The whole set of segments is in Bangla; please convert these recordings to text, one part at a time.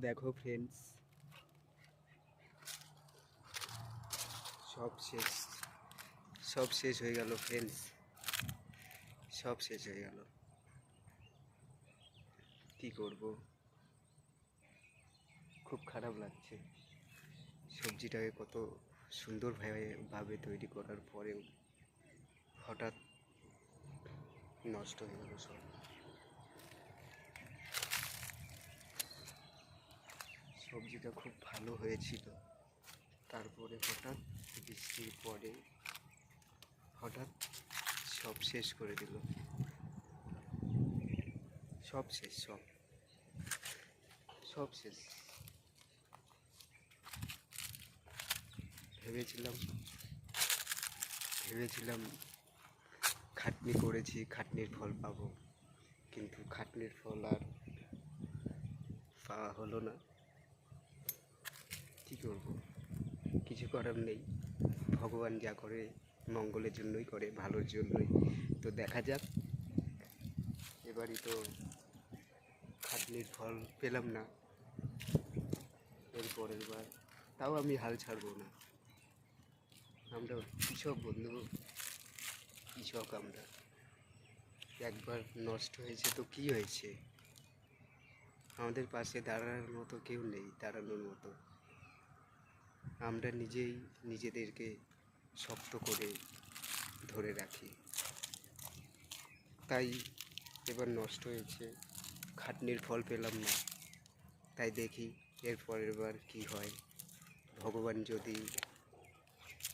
দেখো ফ্রেন্ডস সব শেষ। সব শেষ হয়ে গেল ফ্রেন্ডস সব শেষ হয়ে গেল। কি করব? খুব খারাপ লাগছে। সবজিটাকে কত সুন্দরভাবে ভাবে তৈরি করার পরেও হঠাৎ নষ্ট হয়ে গেল সব। সবজিটা খুব ভালো হয়েছিল। তারপরে হঠাৎ বৃষ্টির পরে হঠাৎ সব শেষ করে দিল। সব শেষ, সব। সব শেষ। ভেবেছিলাম ভেবেছিলাম খাটনি করেছি, খাটনির ফল পাবো। কিন্তু খাটনির ফল আর পাওয়া হলো না। কী করব? কিছু করার নেই। ভগবান যা করে, মঙ্গলের জন্যই করে, ভালোর জন্যই। তো দেখা যাক। এবারই তো খাটনির ফল পেলাম না। এর পরের বার তাও আমি হাল ছাড়বো না। আমরা কৃষক বন্ধু, কৃষক আমরা। একবার নষ্ট হয়েছে তো কি হয়েছে? আমাদের পাশে দাঁড়ানোর মতো কেউ নেই, দাঁড়ানোর মতো। আমরা নিজেই নিজেদেরকে শক্ত করে ধরে রাখি। তাই এবার নষ্ট হয়েছে। খাটনির ফল পেলাম না। তাই দেখি এর পরের বার কী হয়। ভগবান যদি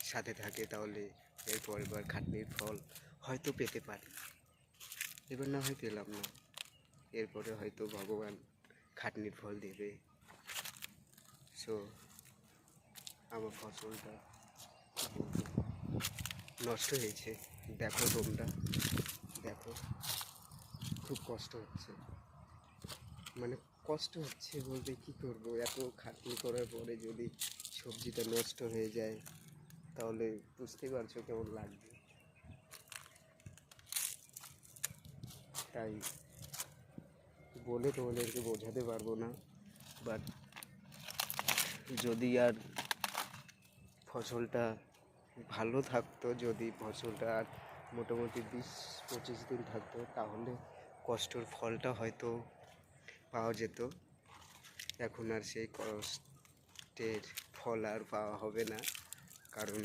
সাথে থাকে তাহলে এর পরের বার খাটনির ফল হয়তো পেতে পারি। এবার না হয় পেলাম না। এরপরে হয়তো ভগবান খাটনির ফল দেবে। সো আমার ফসলটা নষ্ট হয়েছে। দেখো তোমরা দেখো, খুব কষ্ট হচ্ছে। মানে কষ্ট হচ্ছে বলতে কি করব? এত খাটনি করার পরে যদি সবজিটা নষ্ট হয়ে যায়, তাহলে বুঝতেই পারছ কেমন লাগবে। তাই বলে তোমাদেরকে বোঝাতে পারব না বাট যদি আর ফসলটা ভালো থাকতো, যদি ফসলটা আর মোটামুটি বিশ, পঁচিশ দিন থাকতো, তাহলে কষ্টর ফলটা হয়তো পাওয়া যেত। এখন আর সেই কষ্টের ফল আর পাওয়া হবে না, কারণ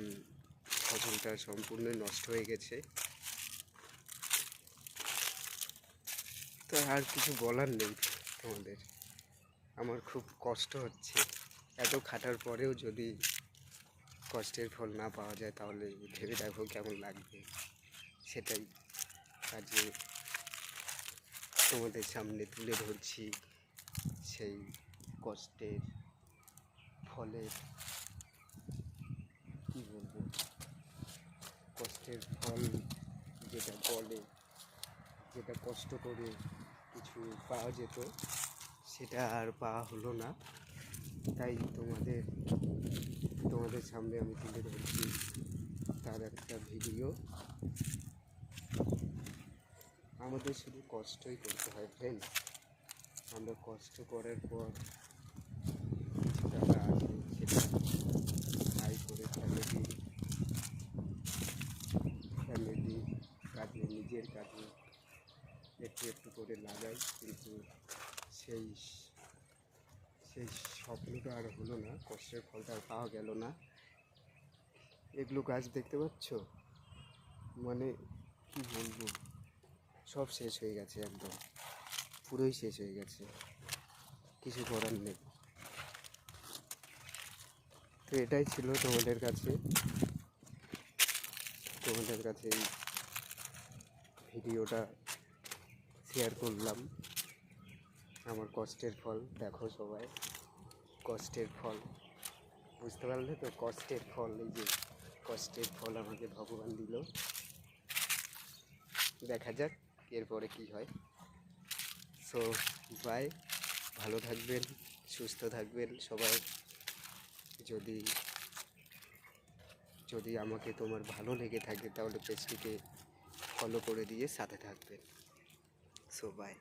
ফসলটা সম্পূর্ণ নষ্ট হয়ে গেছে। তো আর কিছু বলার নেই তোমাদের। আমার খুব কষ্ট হচ্ছে। এত খাটার পরেও যদি কষ্টের ফল না পাওয়া যায়, তাহলে ভেবে দেখো কেমন লাগবে। সেটাই কাজে তোমাদের সামনে তুলে ধরছি সেই কষ্টের ফলের কী বলব? কষ্টের ফল যেটা বলে, যেটা কষ্ট করে কিছু পাওয়া যেত, সেটা আর পাওয়া হলো না। তাই তোমাদের তোমাদের সামনে আমি তুলে ধরছি তার একটা ভিডিও। আমাদের শুধু কষ্টই করতে হয় ফ্রেন্ড আমরা কষ্ট করার পর টাকা আসে সেটা করে ফ্যামিলি ফ্যামিলি কাজে, নিজের কাজে একটু একটু করে লাগাই, কিন্তু সেই সেই স্বপ্নটা আর হলো না, কষ্টের ফলটা আর পাওয়া গেল না। এগুলো গাছ দেখতে পাচ্ছ? মানে কি বলব? সব শেষ হয়ে গেছে একদম। পুরোই শেষ হয়ে গেছে। কিছু করার নেই। তো এটাই ছিল তোমাদের কাছে। তোমাদের কাছে এই ভিডিওটা শেয়ার করলাম। আমার কষ্টের ফল, দেখো সবাই। কষ্টের ফল। বুঝতে পারলে তো? কষ্টের ফল, এই যে কষ্টের ফল আমাকে ভগবান দিল। দেখা যাক এরপরে কি হয়। সো বাই ভালো থাকবেন, সুস্থ থাকবেন সবাই। যদি যদি আমাকে তোমার ভালো লেগে থাকে, তাহলে পেজটিকে ফলো করে দিয়ে সাথে থাকবেন। So by